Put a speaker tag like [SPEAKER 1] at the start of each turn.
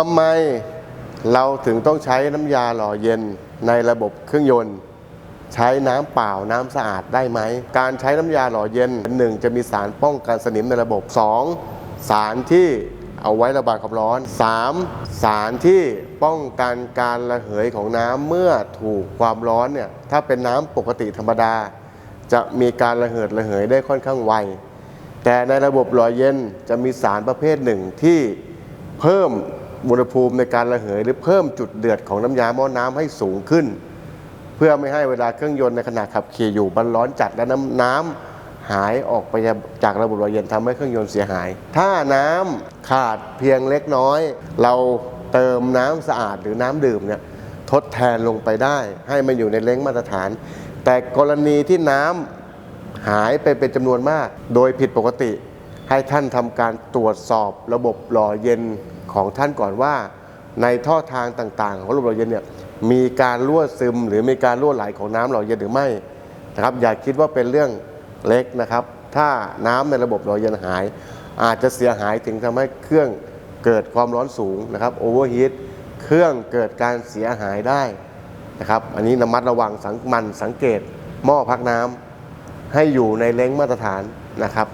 [SPEAKER 1] ทำไมเราถึงต้องใช้น้ำยาหล่อเย็นในระบบเครื่องยนต์ ใช้น้ำเปล่าน้ำสะอาดได้ไหม การใช้น้ำยาหล่อเย็นหนึ่งจะมีสารป้องกันสนิมในระบบ 2. สารที่เอาไว้ระบายความร้อน 3. สารที่ป้องกันการระเหยของน้ำเมื่อถูกความร้อนเนี่ยถ้าเป็นน้ำปกติธรรมดา จะมีการระเหิดระเหยได้ค่อนข้างไว แต่ในระบบหล่อเย็นจะมีสารประเภทหนึ่งที่เพิ่ม อุณหภูมิในการระเหยหรือเพิ่มจุดเดือดของน้ำยาหม้อน้ำให้สูงขึ้น เพื่อไม่ให้เวลาเครื่องยนต์ในขณะขับขี่อยู่มันร้อนจัดและน้ำน้ำหายออกไปจากระบบหล่อเย็นทำให้เครื่องยนต์เสียหาย ถ้าน้ำขาดเพียงเล็กน้อย เราเติมน้ำสะอาดหรือน้ำดื่มเนี่ยทดแทนลงไปได้ ให้มันอยู่ในเล้งมาตรฐาน แต่กรณีที่น้ำหายไปเป็นจำนวนมาก โดยผิดปกติ ให้ท่านทำการตรวจสอบระบบหล่อเย็น ของท่านก่อนว่า ในท่อทางต่าง ๆ ของระบบหล่อเย็นเนี่ยมีการรั่วซึมหรือมีการรั่วไหลของน้ำหล่อเย็นหรือไม่นะครับ อย่าคิดว่าเป็นเรื่องเล็กนะครับ ถ้าน้ำในระบบหล่อเย็นหาย อาจจะเสียหายถึงทำให้เครื่องเกิดความร้อนสูงนะครับโอเวอร์ฮีทเครื่องเกิดการเสียหายได้นะครับ อันนี้ระมัดระวังสังมันสังเกตหม้อพักน้ำให้อยู่ในเล้งมาตรฐานนะครับ